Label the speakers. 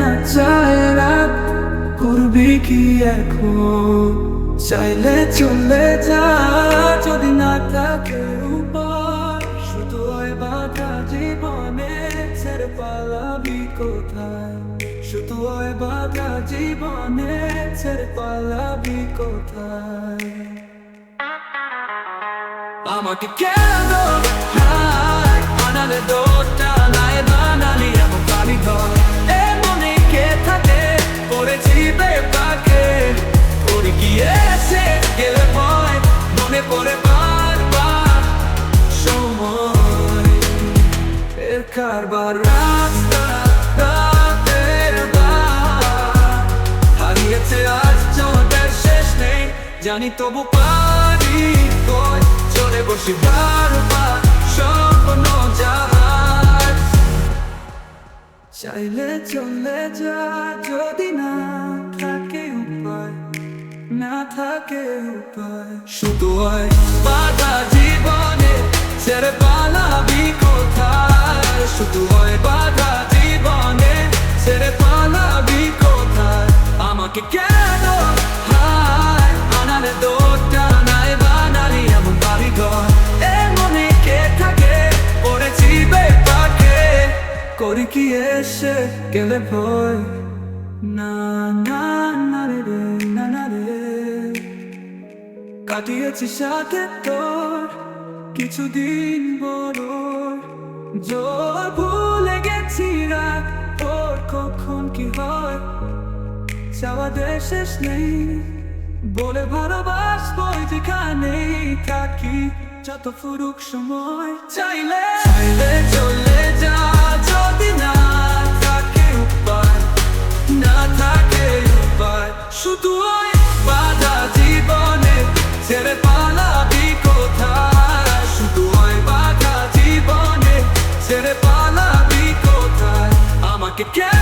Speaker 1: না চায় রাত, করবি কি এখন? চাইলে চলে যা, যদি না থাকে উপায়। শুধু বাধা জীবনে ছেড়ে পালাবি কোথায়? শুধু বাধা জীবনে ছেড়ে পালাবি কোথায়? আমাকে কেন জানি তবু পারি কই, চলে বসি বারবার স্বপ্ন যার। চাইলে চলে যা যদি না থাকে উপায়, না থাকে উপায়। শুধু হয় বাধা জীবনে শুধু হয় বাধা জীবনে ছেড়ে পালাবি কোথায়? আমাকে কেন হায়? আনালে দোটা নাই বানালি এমন বাড়ি ঘর এ কে থাকে? পড়েছি বেপাকে করি এসে গেলে ভয়? না না রে, না না রে। কাটিয়েছি সাথে তোর কিছুদিন বড়। জোর ভুলে গেছি রাত, তোর কখন কি হয়? চাওয়া শেষ নেই। বলে ভালোবাসবো যেখানে থাকি, যত ফুরুক সময় চাইলে। চাইলে চলে বাধা জীবনে